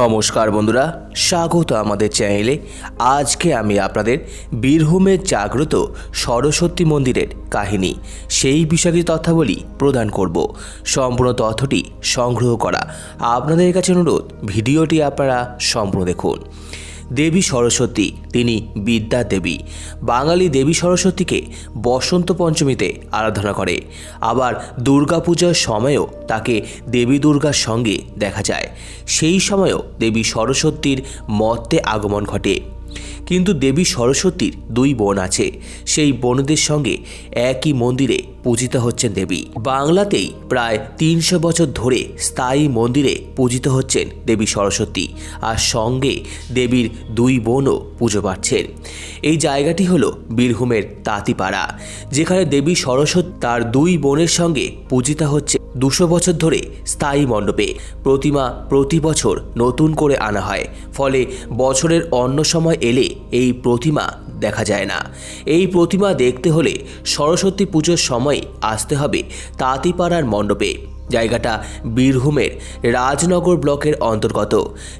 নমস্কার বন্ধুরা, স্বাগত আমাদের চ্যানেলে। আজকে আমি আপনাদের বীরভূমের জাগ্রত সরস্বতী মন্দিরের কাহিনী, সেই বিষয়ে তথ্যাবলী প্রদান করব। সম্পূর্ণ তথ্যটি সংগ্রহ করা। আপনাদের কাছে অনুরোধ, ভিডিওটি আপনারা সম্পূর্ণ দেখুন। দেবী সরস্বতী, তিনি বিদ্যা দেবী। বাঙালি দেবী সরস্বতীকে বসন্ত পঞ্চমীতে আরাধনা করে। আবার দুর্গাপূজার সময়ও তাকে দেবী দুর্গার সঙ্গে দেখা যায়। সেই সময়ও দেবী সরস্বতীর মর্তে আগমন ঘটে। কিন্তু দেবী সরস্বতীর দুই বোন আছে। সেই বোনদের সঙ্গে একই মন্দিরে পূজিত হচ্ছেন দেবী। বাংলাতেই প্রায় তিনশো বছর ধরে স্থায়ী মন্দিরে পূজিত হচ্ছেন দেবী সরস্বতী আর সঙ্গে দেবীর দুই বোনও পুজো পাচ্ছেন। এই জায়গাটি হলো বীরভূমের তাঁতিপাড়া, যেখানে দেবী সরস্বতী তার দুই বোনের সঙ্গে পূজিতা হচ্ছে দুশো বছর ধরে স্থায়ী মণ্ডপে। প্রতিমা প্রতি বছর নতুন করে আনা হয়, ফলে বছরের অন্য সময় এলে এই প্রতিমা দেখা যায় না। এই প্রতিমা দেখতে হলে সরস্বতী পুজোর সময় আসতে হবে তাঁতিপাড়ার মণ্ডপে। জায়গাটা বীরভূমের রাজনগর ব্লকের অন্তর্গত।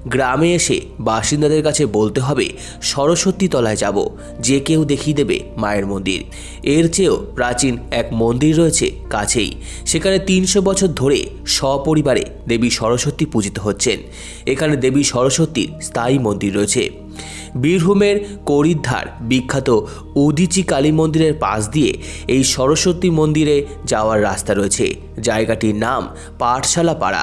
গ্রামে এসে বাসিন্দাদের কাছে বলতে হবে, সরস্বতী তলায় যাব, যে কেউ দেখিয়ে দেবে মায়ের মন্দির। এর চেয়েও প্রাচীন এক মন্দির রয়েছে কাছেই। সেখানে তিনশো বছর ধরে সপরিবারে দেবী সরস্বতী পূজিত হচ্ছেন। এখানে দেবী সরস্বতীর স্থায়ী মন্দির রয়েছে। বীরভূমের করিদ্ধার, বিখ্যাত উদিচি কালী মন্দিরের পাশ দিয়ে এই সরস্বতী মন্দিরে যাওয়ার রাস্তা রয়েছে। জায়গাটির নাম পাঠশালা পাড়া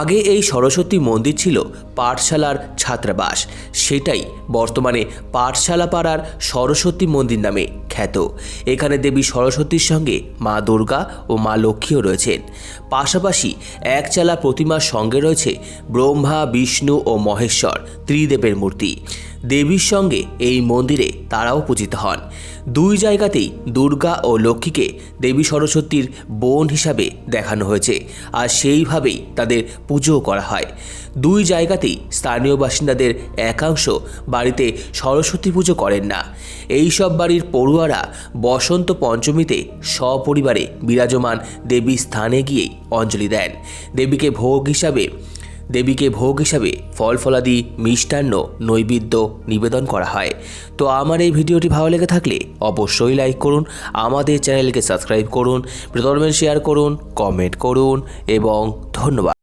আগে এই সরস্বতী মন্দির ছিল পাঠশালার ছাত্রাবাস। সেটাই বর্তমানে পাঠশালা পাড়ার সরস্বতী মন্দির নামে খ্যাত। এখানে দেবী সরস্বতীর সঙ্গে মা দুর্গা ও মা লক্ষ্মীও রয়েছেন। পাশাপাশি একচালা প্রতিমার সঙ্গে রয়েছে ব্রহ্মা, বিষ্ণু ও মহেশ্বর, ত্রিদেবের মূর্তি। দেবীর সঙ্গে এই মন্দিরে তারাও পূজিত হন। দুই জায়গাতেই দুর্গা ও লক্ষ্মীকে দেবী সরস্বতীর বোন হিসাবে দেখানো হয়েছে আর সেইভাবেই তাদের পুজোও করা হয়। দুই জায়গাতেই স্থানীয় বাসিন্দাদের একাংশ বাড়িতে সরস্বতী পুজো করেন না। এই সব বাড়ির পড়ুয়ারা বসন্ত পঞ্চমীতে সপরিবারে বিরাজমান দেবী স্থানে গিয়েই অঞ্জলি দেন। দেবীকে ভোগ হিসাবে দেবীকে ভোগ হিসাবে ফল ফলাদি মিষ্টান্ন, নৈবেদ্য নিবেদন করা হয়। তো আমার এই ভিডিওটি ভালো লেগে থাকলে অবশ্যই লাইক করুন, আমাদের চ্যানেলকে সাবস্ক্রাইব করুন, প্রথমে শেয়ার করুন কমেন্ট করুন, এবং ধন্যবাদ।